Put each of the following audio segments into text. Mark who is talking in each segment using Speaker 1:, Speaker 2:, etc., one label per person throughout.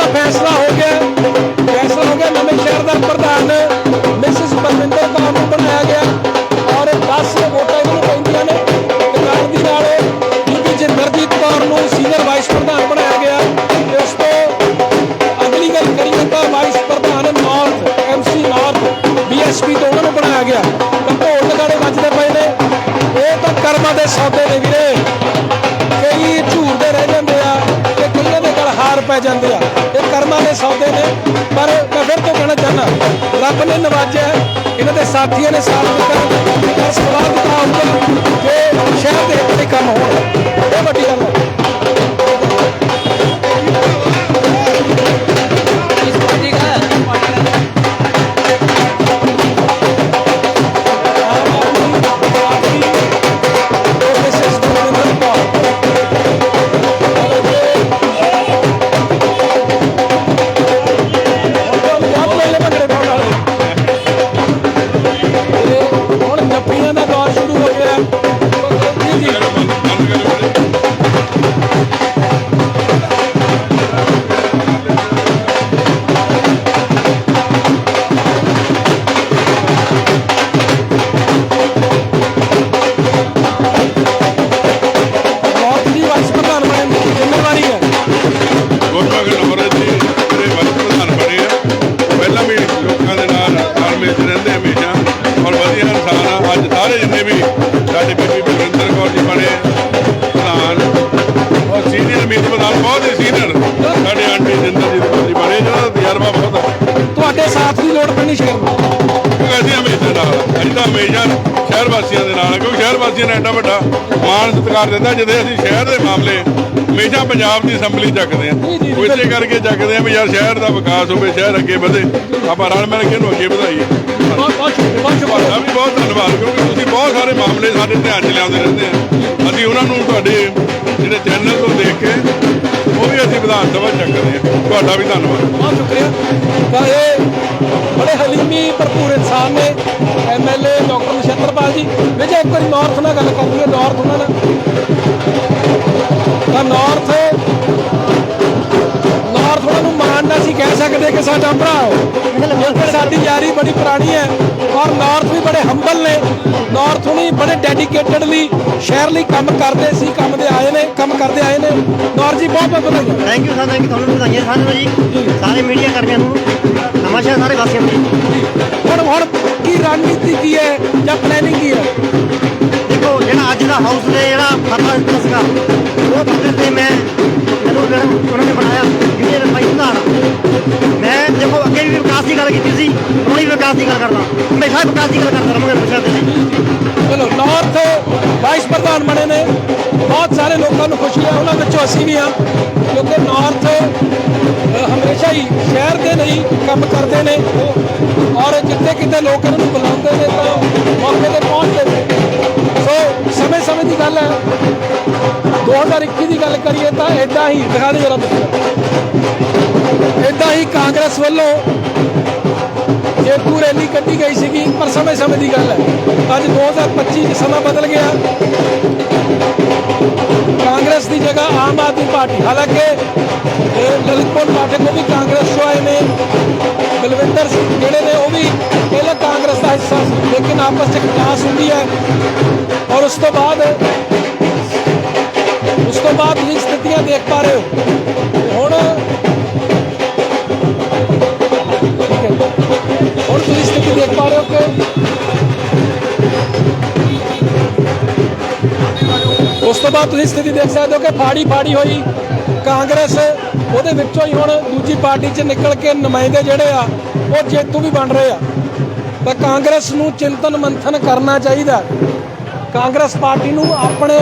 Speaker 1: ਤਾਂ ਫੈਸਲਾ ਹੋ ਗਿਆ। ਫੈਸਲਾ ਹੋ ਗਿਆ। ਨਵੇਂ ਸ਼ਹਿਰ ਦਾ ਪ੍ਰਧਾਨ ਮਿਸਿਸ ਪਰਮਿੰਦਰ ਕੌਰ ਨੂੰ ਬਣਾਇਆ ਗਿਆ। ਔਰ 10 ਵੋਟਾਂ ਇਹਨੂੰ ਪੈਂਦੀਆਂ ਨੇ। ਤੇ ਨਾਲ ਦੀ ਨਾਲ ਬੀਬੀ ਜਿੰਦਰਜੀਤ ਕੌਰ ਨੂੰ ਸੀਨੀਅਰ ਵਾਈਸ ਪ੍ਰਧਾਨ ਬਣਾਇਆ ਗਿਆ। ਤੇ ਉਸ ਤੋਂ ਅਗਲੀ ਗੱਲ ਕਰੀਏ ਤਾਂ ਵਾਈਸ ਪ੍ਰਧਾਨ ਨਾਰਥ ਐਮਸੀ ਨਾਰਥ ਬੀਐਸਪੀ ਤੋਂ ਉਹਨਾਂ ਨੂੰ ਬਣਾਇਆ ਗਿਆ। ਤਾਂ ਢੋਲ ਨਗਾੜੇ ਵੱਜਦੇ ਪਏ ਨੇ। ਇਹ ਤਾਂ ਕਰਮਾਂ ਦੇ ਸੌਦੇ ਨੇ ਵੀਰੇ। ਕਈ ਝੂਰਦੇ ਰਹਿ ਜਾਂਦੇ ਆ ਤੇ ਕਈਆਂ ਦੇ ਗਲ ਹਾਰ ਪੈ ਜਾਂਦੇ ਆ। ਇਹਨਾਂ ਦੇ ਸਾਥੀਆਂ ਨੇ ਸਾਥ ਦਿੱਤਾ ਪਰ ਸਵਾਲ ਤਾਂ ਆਉਂਦਾ ਕਿ ਸ਼ਹਿਰ ਦੇ ਕੰਮ ਹੋਣ ਇਹ ਵੱਡੀ ਗੱਲ
Speaker 2: ਅੱਜ ਸਾਰੇ ਜਿੰਨੇ ਵੀ ਸਾਡੇ ਬੀਬੀ ਬਲਵਿੰਦਰ ਕੌਰ ਜੀ ਬਣੇ ਪ੍ਰਧਾਨ ਔਰ ਸੀਨੀਅਰ ਮੀਤ ਪ੍ਰਧਾਨ ਬਹੁਤ ਹੀ ਸੀਨੀਅਰ ਸਾਡੇ ਆਂਟੀ ਜਿੰਦਰਜੀਤ ਕੌਰ ਜੀ ਬਣੇ ਜਿਹਨਾਂ ਦਾ ਤਜਰਬਾ ਬਹੁਤ ਆ
Speaker 1: ਤੁਹਾਡੇ ਸਾਥ ਦੀ ਲੋੜ ਪੈਣੀ ਸ਼ਹਿਰ ਨੂੰ
Speaker 2: ਕਿਉਂਕਿ ਅਸੀਂ ਹਮੇਸ਼ਾ ਨਾਲ। ਅਸੀਂ ਤਾਂ ਹਮੇਸ਼ਾ ਸ਼ਹਿਰ ਵਾਸੀਆਂ ਦੇ ਨਾਲ ਵਾਸੀਆਂ ਨੇ ਐਡਾ ਵੱਡਾ ਮਾਣ ਸਤਿਕਾਰ ਦਿੱਤਾ ਜਿਹਦੇ ਅਸੀਂ ਸ਼ਹਿਰ ਦੇ ਮਾਮਲੇ ਹਮੇਸ਼ਾ ਪੰਜਾਬ ਦੀ ਅਸੈਂਬਲੀ ਚੱਕਦੇ ਆ ਇਸੇ ਕਰਕੇ ਚੱਕਦੇ ਆ ਵੀ ਯਾਰ ਸ਼ਹਿਰ ਦਾ ਵਿਕਾਸ ਹੋਵੇ ਸ਼ਹਿਰ ਅੱਗੇ ਵਧੇ ਆਪਾਂ ਰਲ ਮਿਲ ਕੇ ਇਹਨੂੰ ਅੱਗੇ ਵਧਾਈਏ।
Speaker 1: ਬਹੁਤ ਬਹੁਤ
Speaker 2: ਤੁਹਾਡਾ ਵੀ ਬਹੁਤ ਧੰਨਵਾਦ ਕਿਉਂਕਿ ਤੁਸੀਂ ਬਹੁਤ ਸਾਰੇ ਮਾਮਲੇ ਸਾਡੇ ਧਿਆਨ 'ਚ ਲਿਆਉਂਦੇ ਰਹਿੰਦੇ ਆ। ਅਸੀਂ ਉਹਨਾਂ ਨੂੰ ਤੁਹਾਡੇ ਜਿਹੜੇ ਚੈਨਲ ਤੋਂ ਦੇਖ ਕੇ ਉਹ ਵੀ ਅਸੀਂ ਵਿਧਾਨ ਸਭਾ ਚੱਕਦੇ ਆ ਤੁਹਾਡਾ ਵੀ ਧੰਨਵਾਦ।
Speaker 1: ਬਹੁਤ ਸ਼ੁਕਰੀਆ। ਤਾਂ ਇਹ ਬੜੇ ਹਲੀਮੀ ਭਰਪੂਰ ਇਨਸਾਨ ਨੇ ਐਮਐਲਏ ਡਾਕਟਰ ਨਛੱਤਰਪਾਲ ਜੀ। ਵਿਜੇ, ਇੱਕ ਵਾਰੀ ਨਾਰਥ ਨਾਲ ਗੱਲ ਕਰ ਲਈਏ ਨਾਰਥ ਉਹਨਾਂ ਨਾਲ। ਤਾਂ ਨਾਰਥ ਨਾਰਥ ਉਹਨਾਂ ਨੂੰ ਮਾਣ ਨਾ ਸੀ ਕਹਿ ਸਕਦੇ ਕਿ ਸਾਡਾ ਭਰਾ ਹੋ ਕਿਉਂਕਿ ਸਾਡੀ ਯਾਰੀ ਬੜੀ ਪੁਰਾਣੀ ਹੈ ਔਰ ਨਾਰਥ ਵੀ ਬੜੇ ਹੰਬਲ ਨੇ। ਨਾਰਥ ਹੁਣੀ ਬੜੇ ਡੈਡੀਕੇਟਡਲੀ ਸ਼ਹਿਰ ਲਈ ਕੰਮ ਕਰਦੇ ਸੀ ਕੰਮ ਦੇ ਆਏ ਨੇ ਕੰਮ ਕਰਦੇ ਆਏ ਨੇ। ਨਾਰਥ ਜੀ ਬਹੁਤ ਬਹੁਤ ਵਧਾਈਆਂ।
Speaker 3: Thank you sir thank you ਤੁਹਾਨੂੰ ਵਧਾਈਆਂ ਸਾਰਿਆਂ ਨੂੰ ਜੀ। ਸਾਰੇ ਮੀਡੀਆ ਕਰਮੀਆਂ ਨੂੰ। ਨਵਾਂ ਸ਼ਹਿਰ ਸਾਰੇ ਵਾਸੀਆਂ ਨੂੰ
Speaker 1: ਹੁਣ ਹੁਣ ਕੀ ਰਣਨੀਤੀ ਕੀ ਹੈ ਜਾਂ ਪਲੈਨਿੰਗ ਕੀ ਹੈ?
Speaker 3: ਦੇਖੋ ਜਿਹੜਾ ਅੱਜ ਦਾ ਹਾਊਸ ਦੇ ਦੀ ਗੱਲ ਵਿਕਾਸ ਦੀ ਗੱਲ ਕਰਦਾ। ਹਮੇਸ਼ਾ ਵਿਕਾਸ ਦੀ ਗੱਲ ਕਰਦਾ ਰਹਾਂਗਾ ਹਮੇਸ਼ਾ ਤੇ
Speaker 1: ਚਲੋ ਨਾਰਥ ਵਾਈਸ ਪ੍ਰਧਾਨ ਬਣੇ ਨੇ। ਬਹੁਤ ਸਾਰੇ ਲੋਕਾਂ ਨੂੰ ਖੁਸ਼ੀ ਹੈ ਉਹਨਾਂ ਵਿੱਚੋਂ ਅਸੀਂ ਵੀ ਹਾਂ। ਕਿਉਂਕਿ ਨਾਰਥ ਹਮੇਸ਼ਾ ਹੀ ਸ਼ਹਿਰ ਦੇ ਲਈ ਕੰਮ ਕਰਦੇ ਨੇ। ਔਰ ਜਿੱਥੇ ਕਿਤੇ ਲੋਕ ਇਹਨਾਂ ਨੂੰ ਬੁਲਾਉਂਦੇ ਨੇ, ਤਾਂ ਮੌਕੇ ਤੇ ਪਹੁੰਚਦੇ ਨੇ। ਸੋ ਸਮੇਂ ਸਮੇਂ ਦੀ ਗੱਲ ਹੈ। 2021 ਦੀ ਗੱਲ ਕਰੀਏ ਤਾਂ ਐਦਾਂ ਹੀ, ਦਿਖਾ ਦੇ ਜਰਾ ਐਦਾਂ ਹੀ ਕਾਂਗਰਸ ਵੱਲੋਂ ਜੇਤੂ ਰੈਲੀ ਕੱਢੀ ਗਈ ਸੀਗੀ, ਪਰ ਸਮੇਂ ਸਮੇਂ ਦੀ ਗੱਲ ਹੈ। ਅੱਜ 2025 ਚ ਸਮਾਂ ਬਦਲ ਗਿਆ। ਕਾਂਗਰਸ ਦੀ ਜਗ੍ਹਾ ਆਮ ਆਦਮੀ ਪਾਰਟੀ। ਹਾਲਾਂਕਿ ਲਲਿਤਪੁਰ ਪਾਠਕ ਉਹ ਵੀ ਕਾਂਗਰਸ ਚੋਂ ਆਏ ਨੇ। ਬਲਵਿੰਦਰ ਸਿੰਘ ਜਿਹੜੇ ਨੇ, ਉਹ ਵੀ ਪਹਿਲਾਂ ਕਾਂਗਰਸ ਦਾ ਹਿੱਸਾ ਸੀ, ਲੇਕਿਨ ਆਪਸ ਚ ਕਲਾਸ ਹੁੰਦੀ ਹੈ। ਔਰ ਉਸ ਤੋਂ ਬਾਅਦ, ਉਸ ਤੋਂ ਬਾਅਦ ਤੁਸੀਂ ਸਥਿਤੀਆਂ ਦੇਖ ਪਾ ਰਹੇ ਹੋ ਸਥਿਤੀ ਉਸ ਤੋਂ ਬਾਅਦ ਤੁਸੀਂ ਸਥਿਤੀ ਦੇਖ ਸਕਦੇ ਹੋ ਕਿ ਫਾੜੀ ਫਾੜੀ ਹੋਈ। ਕਾਂਗਰਸ ਉਹਦੇ ਵਿੱਚੋਂ ਹੀ ਹੁਣ ਦੂਜੀ ਪਾਰਟੀ 'ਚ ਨਿਕਲ ਕੇ ਨੁਮਾਇੰਦੇ ਜਿਹੜੇ ਆ, ਉਹ ਜੇਤੂ ਵੀ ਬਣ ਰਹੇ ਆ। ਤਾਂ ਕਾਂਗਰਸ ਨੂੰ ਚਿੰਤਨ ਮੰਥਨ ਕਰਨਾ ਚਾਹੀਦਾ। ਕਾਂਗਰਸ ਪਾਰਟੀ ਨੂੰ ਆਪਣੇ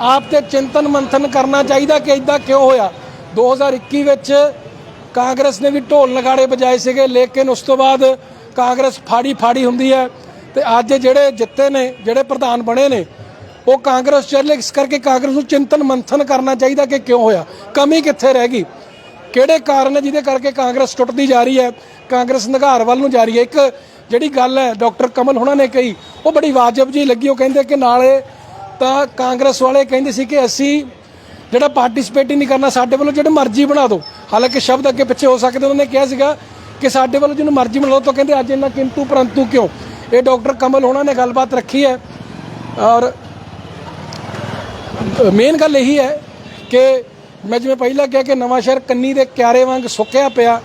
Speaker 1: ਆਪ ਤੇ ਚਿੰਤਨ ਮੰਥਨ ਕਰਨਾ ਚਾਹੀਦਾ ਕਿ ਇਦਾਂ ਕਿਉਂ ਹੋਇਆ। 2021 ਵਿੱਚ ਕਾਂਗਰਸ ਨੇ ਵੀ ਢੋਲ ਨਗਾੜੇ ਵਜਾਏ ਸੀਗੇ, ਲੇਕਿਨ ਉਸ ਤੋਂ ਬਾਅਦ ਕਾਂਗਰਸ ਫਾੜੀ ਫਾੜੀ ਹੁੰਦੀ ਹੈ ਤੇ ਅੱਜ ਜਿਹੜੇ ਜਿੱਤੇ ਨੇ, ਜਿਹੜੇ ਪ੍ਰਧਾਨ ਬਣੇ ਨੇ, ਉਹ ਕਾਂਗਰਸ ਚੱਲੇ ਇਸ ਕਰਕੇ ਕਾਂਗਰਸ ਨੂੰ ਚਿੰਤਨ ਮੰਥਨ ਕਰਨਾ ਚਾਹੀਦਾ ਕਿ ਕਿਉਂ ਹੋਇਆ, ਕਮੀ ਕਿੱਥੇ ਰਹਿ ਗਈ, ਕਿਹੜੇ ਕਾਰਨ ਹੈ ਜਿਹਦੇ ਕਰਕੇ ਕਾਂਗਰਸ ਟੁੱਟਦੀ ਜਾ ਰਹੀ ਹੈ, ਕਾਂਗਰਸ ਨਿਘਾਰ ਵੱਲ ਨੂੰ ਜਾ ਰਹੀ ਹੈ। ਇੱਕ ਜਿਹੜੀ ਗੱਲ ਹੈ, ਡਾਕਟਰ ਕਮਲ ਹੁਣਾਂ ਨੇ ਕਹੀ, ਉਹ ਬੜੀ ਵਾਜਬ ਜੀ ਲੱਗੀ, ਉਹ ਕਹਿੰਦੇ ਕਿ ਨਾਲੇ ਤਾਂ ਕਾਂਗਰਸ ਵਾਲੇ ਕਹਿੰਦੇ ਸੀ ਕਿ ਅਸੀਂ ਜਿਹੜਾ ਪਾਰਟਿਸਿਪੇਟ ਹੀ ਨਹੀਂ ਕਰਨਾ, ਸਾਡੇ ਵੱਲੋਂ ਜਿਹੜੇ ਮਰਜ਼ੀ ਬਣਾ ਦਿਓ। ਹਾਲਾਂਕਿ ਸ਼ਬਦ ਅੱਗੇ ਪਿੱਛੇ ਹੋ ਸਕਦੇ, ਉਹਨਾਂ ਨੇ ਕਿਹਾ ਸੀਗਾ ਕਿ ਸਾਡੇ ਵੱਲੋਂ ਜਿਹਨੂੰ ਮਰਜ਼ੀ ਮਿਲੋ ਤਾਂ ਕਹਿੰਦੇ ਅੱਜ ਇੰਨਾ ਕਿੰਤੂ ਪਰੰਤੂ ਕਿਉਂ? ਇਹ ਡਾਕਟਰ ਕਮਲ ਹੋਣਾ ਨੇ ਗੱਲਬਾਤ ਰੱਖੀ ਹੈ। ਔਰ ਮੇਨ ਗੱਲ ਇਹੀ ਹੈ ਕਿ ਮੈਂ ਜਿਵੇਂ ਪਹਿਲਾਂ ਕਿਹਾ ਕਿ ਨਵਾਂ ਸ਼ਹਿਰ ਕੰਨੀ ਦੇ ਕਿਆਰੇ ਵਾਂਗ ਸੁੱਕਿਆ ਪਿਆ,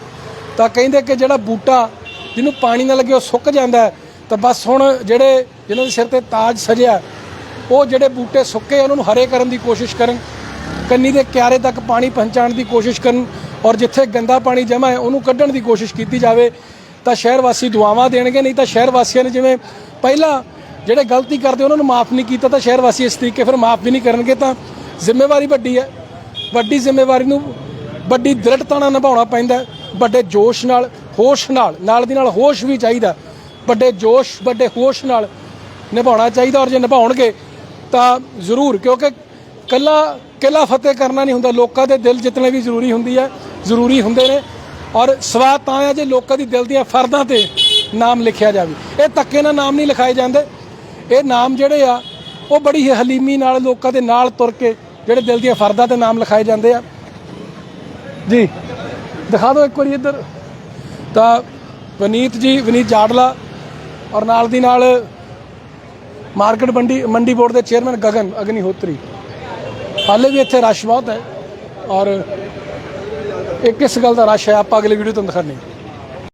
Speaker 1: ਤਾਂ ਕਹਿੰਦੇ ਕਿ ਜਿਹੜਾ ਬੂਟਾ ਜਿਹਨੂੰ ਪਾਣੀ ਨਾ ਲੱਗੇ ਉਹ ਸੁੱਕ ਜਾਂਦਾ ਤਾਂ ਬਸ ਹੁਣ ਜਿਹੜੇ ਜਿਹਨਾਂ ਦੇ ਸਿਰ ਤੇ ਤਾਜ ਸਜਿਆ, ਉਹ ਜਿਹੜੇ ਬੂਟੇ ਸੁੱਕੇ ਉਹਨਾਂ ਨੂੰ ਹਰੇ ਕਰਨ ਦੀ ਕੋਸ਼ਿਸ਼ ਕਰਨ, ਕੰਨੀ ਦੇ ਕਿਆਰੇ ਤੱਕ ਪਾਣੀ ਪਹੁੰਚਾਉਣ ਦੀ ਕੋਸ਼ਿਸ਼ ਕਰਨ ਔਰ ਜਿੱਥੇ ਗੰਦਾ ਪਾਣੀ ਜਮ੍ਹਾਂ ਹੈ, ਉਹਨੂੰ ਕੱਢਣ ਦੀ ਕੋਸ਼ਿਸ਼ ਕੀਤੀ ਜਾਵੇ, ਤਾਂ ਸ਼ਹਿਰ ਵਾਸੀ ਦੁਆਵਾਂ ਦੇਣਗੇ, ਨਹੀਂ ਤਾਂ ਸ਼ਹਿਰ ਵਾਸੀਆਂ ਨੇ ਜਿਵੇਂ ਪਹਿਲਾਂ ਜਿਹੜੇ ਗਲਤੀ ਕਰਦੇ, ਉਹਨਾਂ ਨੂੰ ਮਾਫ ਨਹੀਂ ਕੀਤਾ, ਤਾਂ ਸ਼ਹਿਰ ਵਾਸੀ ਇਸ ਤਰੀਕੇ ਫਿਰ ਮਾਫ ਵੀ ਨਹੀਂ ਕਰਨਗੇ, ਤਾਂ ਜ਼ਿੰਮੇਵਾਰੀ ਵੱਡੀ ਹੈ। ਵੱਡੀ ਜ਼ਿੰਮੇਵਾਰੀ ਨੂੰ ਵੱਡੀ ਦ੍ਰਿੜਤਾ ਨਾਲ ਨਿਭਾਉਣਾ ਪੈਂਦਾ ਵੱਡੇ ਜੋਸ਼ ਨਾਲ, ਹੋਸ਼ ਨਾਲ ਨਾਲ ਦੀ ਨਾਲ ਹੋਸ਼ ਵੀ ਚਾਹੀਦਾ ਵੱਡੇ ਜੋਸ਼, ਵੱਡੇ ਹੋਸ਼ ਨਾਲ ਨਿਭਾਉਣਾ ਚਾਹੀਦਾ, ਔਰ ਜੇ ਨਿਭਾਉਣਗੇ, ਤਾਂ ਜ਼ਰੂਰ, ਕਿਉਂਕਿ ਕੱਲਾ, ਕਿਲਾ ਫਤਿਹ ਕਰਨਾ ਨਹੀਂ ਹੁੰਦਾ, ਲੋਕਾਂ ਦੇ ਦਿਲ ਜਿੱਤਣੇ ਵੀ ਜ਼ਰੂਰੀ ਹੁੰਦੀ ਹੈ। ਜ਼ਰੂਰੀ ਹੁੰਦੇ ਨੇ ਔਰ ਸਵਾਦ ਤਾਂ ਹੈ ਜੇ ਲੋਕਾਂ ਦੀ ਦਿਲ ਦੀਆਂ ਫਰਦਾਂ ਤੇ ਨਾਮ ਲਿਖਿਆ ਜਾਵੇ। ਇਹ ਧੱਕੇ ਨਾਲ ਨਾਮ ਨਹੀਂ ਲਿਖਾਏ ਜਾਂਦੇ। ਇਹ ਨਾਮ ਜਿਹੜੇ ਆ, ਉਹ ਬੜੀ ਹਲੀਮੀ ਨਾਲ ਲੋਕਾਂ ਦੇ ਨਾਲ ਤੁਰ ਕੇ ਜਿਹੜੇ ਦਿਲ ਦੀਆਂ ਫਰਦਾਂ ਤੇ ਨਾਮ ਲਿਖਾਏ ਜਾਂਦੇ ਆ। ਜੀ, ਦਿਖਾ ਦਿਓ ਇੱਕ ਵਾਰੀ ਇੱਧਰ। ਤਾਂ ਵਨੀਤ ਜੀ, ਵਨੀਤ ਜਾੜਲਾ ਔਰ ਨਾਲ ਦੀ ਨਾਲ ਮਾਰਕੀਟ ਮੰਡੀ ਮੰਡੀ ਬੋਰਡ ਦੇ ਚੇਅਰਮੈਨ ਗਗਨ ਅਗਨੀਹੋਤਰੀ। ਹਾਲੇ ਵੀ ਇੱਥੇ ਰਸ਼ ਬਹੁਤ ਹੈ ਔਰ ਇਹ ਕਿਸ ਗੱਲ ਦਾ ਰਸ਼ ਹੈ ਆਪਾਂ ਅਗਲੇ ਵੀਡੀਓ ਤੁਹਾਨੂੰ ਦਿਖਾਣੇ